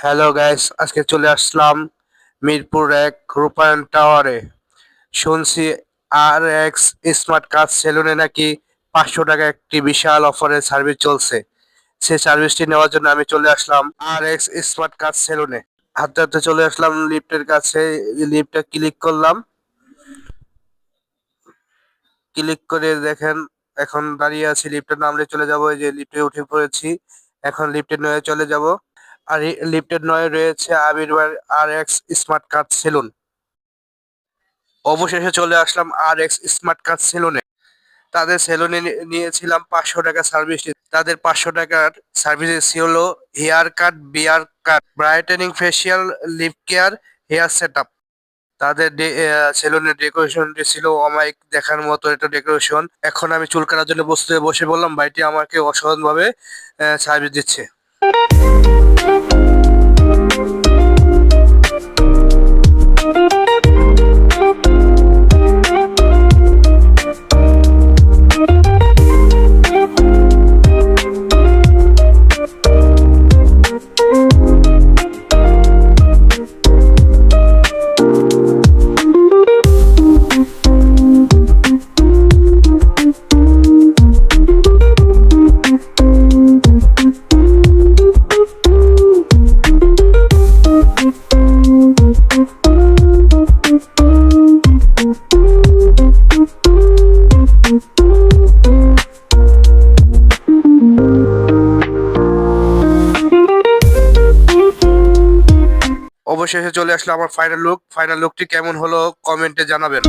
Hello guys আজকে চলে আসলাম মিরপুর এক রূপায়ণ টাওয়ারে। শুনছি আর এক্স স্মার্ট কার্ড সেলুনে নাকি পাঁচশো টাকা একটি বিশাল অফারের সার্ভিস চলছে। সেই সার্ভিসটি নেওয়ার জন্য আমি চলে আসলাম আর এক্স স্মার্ট কার্ড সেলুনে হাতে হাতে চলে আসলাম লিফটের কাছে। লিফটে ক্লিক করলাম। ক্লিক করে দেখেন, এখন দাঁড়িয়ে আছি লিফটের নামলে চলে যাব। এই যে লিফটে উঠে পড়েছি। এখন লিফটে নয়ে চলে যাব। আর লিফটেড নয় রয়েছে আবির R X smart card salon অবশেষে চলে আসলাম আর এক্স স্মার্ট কার্ড সেলুনে তাদের সেলুনে নিয়েছিলাম পাঁচশো টাকা সার্ভিস তাদের পাঁচশো টাকার সার্ভিস ছিল hair cut beard cut brightening facial lip care hair set up তাদের সেলুনের ডেকোরেশনটি ছিল অমাইক দেখার মতো একটা ডেকোরেশন এখন আমি চুল কাটার জন্য বসতে বসে বললাম ভাইটি আমাকে অসাধারণভাবে সার্ভিস দিচ্ছে। Thank you. অবশেষে চলে আসলো আমার ফাইনাল লুক ফাইনাল লুকটি কেমন হলো? কমেন্টে জানাবেন।